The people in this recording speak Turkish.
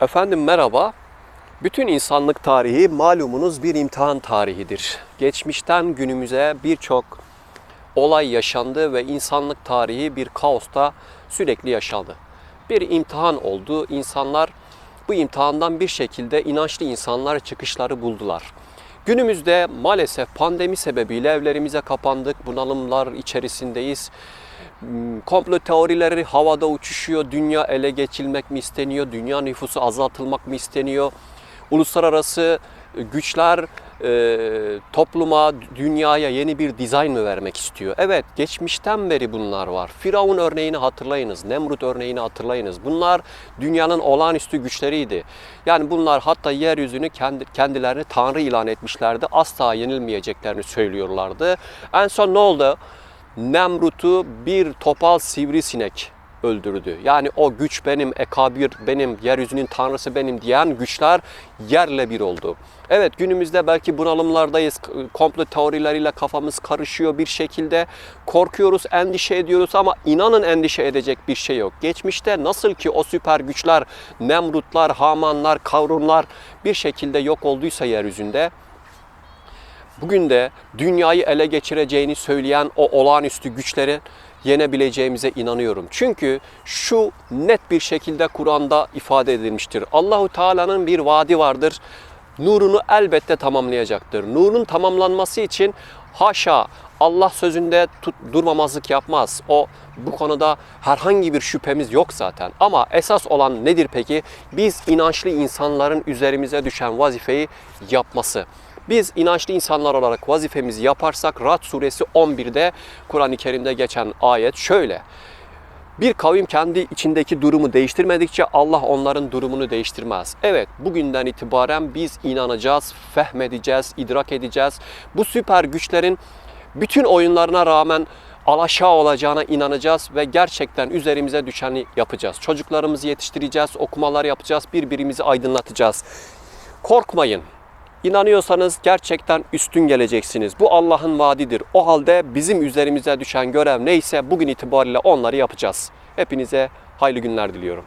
Efendim merhaba. Bütün insanlık tarihi malumunuz bir imtihan tarihidir. Geçmişten günümüze birçok olay yaşandı ve insanlık tarihi bir kaosta sürekli yaşandı. Bir imtihan oldu. İnsanlar bu imtihandan bir şekilde inançlı insanlar çıkışları buldular. Günümüzde maalesef pandemi sebebiyle evlerimize kapandık, bunalımlar içerisindeyiz. Hmm, Komplo teorileri havada uçuşuyor. Dünya ele geçilmek mi isteniyor? Dünya nüfusu azaltılmak mı isteniyor? Uluslararası güçler e, topluma, dünyaya yeni bir dizayn mı vermek istiyor? Evet, geçmişten beri bunlar var. Firavun örneğini hatırlayınız, Nemrut örneğini hatırlayınız. Bunlar dünyanın olağanüstü güçleriydi. Yani bunlar hatta yeryüzünü kendi, kendilerini tanrı ilan etmişlerdi. Asla yenilmeyeceklerini söylüyorlardı. En son ne oldu? Nemrut'u bir topal sivrisinek öldürdü. Yani o güç benim, ekabir benim, yeryüzünün tanrısı benim diyen güçler yerle bir oldu. Evet günümüzde belki bunalımlardayız. Komplo teorileriyle kafamız karışıyor bir şekilde. Korkuyoruz, endişe ediyoruz ama inanın endişe edecek bir şey yok. Geçmişte nasıl ki o süper güçler, Nemrutlar, Hamanlar, Kavrunlar bir şekilde yok olduysa yeryüzünde bugün de dünyayı ele geçireceğini söyleyen o olağanüstü güçleri yenebileceğimize inanıyorum. Çünkü şu net bir şekilde Kur'an'da ifade edilmiştir. Allahu Teala'nın bir vaadi vardır. Nurunu elbette tamamlayacaktır. Nurun tamamlanması için haşa Allah sözünde tut, durmamazlık yapmaz. O bu konuda herhangi bir şüphemiz yok zaten. Ama esas olan nedir peki? Biz inançlı insanların üzerimize düşen vazifeyi yapması. Biz inançlı insanlar olarak vazifemizi yaparsak Rad suresi 11'de Kur'an-ı Kerim'de geçen ayet şöyle. Bir kavim kendi içindeki durumu değiştirmedikçe Allah onların durumunu değiştirmez. Evet, bugünden itibaren biz inanacağız, fehmedeceğiz, idrak edeceğiz. Bu süper güçlerin bütün oyunlarına rağmen alaşağı olacağına inanacağız ve gerçekten üzerimize düşeni yapacağız. Çocuklarımızı yetiştireceğiz, okumalar yapacağız, birbirimizi aydınlatacağız. Korkmayın. İnanıyorsanız gerçekten üstün geleceksiniz. Bu Allah'ın vaadidir. O halde bizim üzerimize düşen görev neyse bugün itibariyle onları yapacağız. Hepinize hayırlı günler diliyorum.